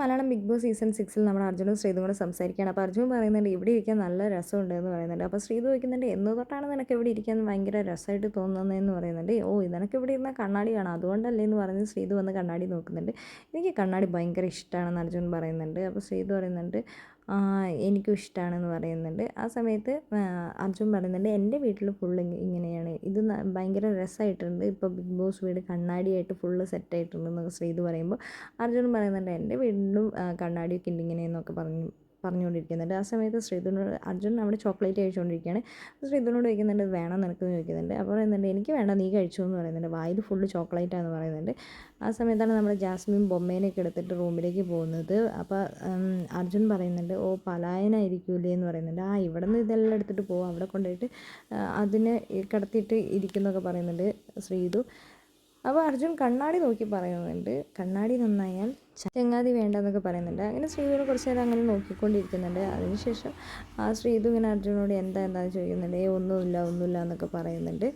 Malayalam big boss season സിക്സിൽ നമ്മുടെ അർജുനും ശ്രീതും കൂടെ സംസാരിക്കുകയാണ്. അപ്പോൾ അർജുൻ പറയുന്നുണ്ട് ഇവിടെ ഇരിക്കാൻ നല്ല രസമുണ്ട് എന്ന് പറയുന്നുണ്ട്. അപ്പോൾ ശ്രീതു ചോദിക്കുന്നുണ്ട് എന്ന് തൊട്ടാണ് നിനക്ക് ഇവിടെ ഇരിക്കാൻ ഭയങ്കര രസമായിട്ട് തോന്നുന്നതെന്ന് പറയുന്നുണ്ട്? ഓ നിനക്ക് ഇവിടെ ഇരുന്ന കണ്ണാടി കാണാം അതുകൊണ്ടല്ലേ? എന്ന് പറഞ്ഞ് ശ്രീതു വന്ന് കണ്ണാടി നോക്കുന്നുണ്ട്. എനിക്ക് കണ്ണാടി ഭയങ്കര ഇഷ്ടമാണെന്ന് അർജുൻ പറയുന്നുണ്ട്. അപ്പോൾ ശ്രീതു പറയുന്നുണ്ട് "ആ, എനിക്കും ഇഷ്ടമാണെന്ന് പറയുന്നുണ്ട്. ആ സമയത്ത് അർജുൻ പറയുന്നുണ്ട് എന്റെ വീട്ടിൽ ഫുള്ള് ഇങ്ങനെയാണ് ഭയങ്കര രസമായിട്ടുണ്ട് ഇപ്പോൾ ബിഗ് ബോസ് വീട് കണ്ണാടിയായിട്ട് ഫുള്ള് സെറ്റായിട്ടുണ്ട് എന്നൊക്കെ ശ്രീത് പറയുമ്പോൾ അർജുൻ പറയുന്നുണ്ട് എന്റെ വീടിനും കണ്ണാടിയൊക്കെ ഉണ്ട് ഇങ്ങനെയെന്നൊക്കെ പറഞ്ഞു. പറഞ്ഞുകൊണ്ടിരിക്കുന്നുണ്ട്. ആ സമയത്ത് ശ്രീധുനോട് അർജുൻ അവിടെ ചോക്ലേറ്റ് കഴിച്ചുകൊണ്ടിരിക്കുകയാണ്. ശ്രീധുനോട് ചോദിക്കുന്നുണ്ട് വേണം നിനക്ക്? ചോദിക്കുന്നുണ്ട്. അപ്പോൾ പറയുന്നുണ്ട് എനിക്ക് വേണ്ട നീ കഴിച്ചു എന്ന് പറയുന്നുണ്ട്. വായിൽ ഫുള്ള് ചോക്ലേറ്റാണെന്ന് പറയുന്നുണ്ട്. ആ സമയത്താണ് നമ്മൾ ജാസ്മിൻ ബൊമ്മേനെയൊക്കെ എടുത്തിട്ട് റൂമിലേക്ക് പോകുന്നത്. അപ്പോൾ അർജുൻ പറയുന്നുണ്ട് ഓ പലായനായിരിക്കൂലേ എന്ന് പറയുന്നുണ്ട്. ആ ഇവിടെ നിന്ന് ഇതെല്ലാം എടുത്തിട്ട് പോകും അവിടെ കൊണ്ടുപോയിട്ട് അതിനെ കിടത്തിയിട്ട് ഇരിക്കുന്നൊക്കെ പറയുന്നുണ്ട് ശ്രീതു അപ്പോൾ അർജുൻ കണ്ണാടി നോക്കി പറയുന്നുണ്ട്. കണ്ണാടി നന്നായാൽ ചങ്ങാതി വേണ്ടെന്നൊക്കെ പറയുന്നുണ്ട്. അങ്ങനെ ശ്രീധുവിനെ കുറച്ച് നേരം അങ്ങനെ നോക്കിക്കൊണ്ടിരിക്കുന്നുണ്ട്. അതിനുശേഷം ആ ശ്രീധു ഇങ്ങനെ അർജുനോട് എന്താ എന്താ ചോദിക്കുന്നുണ്ട്? ഏ ഒന്നുമില്ല ഒന്നുമില്ല എന്നൊക്കെ പറയുന്നുണ്ട്.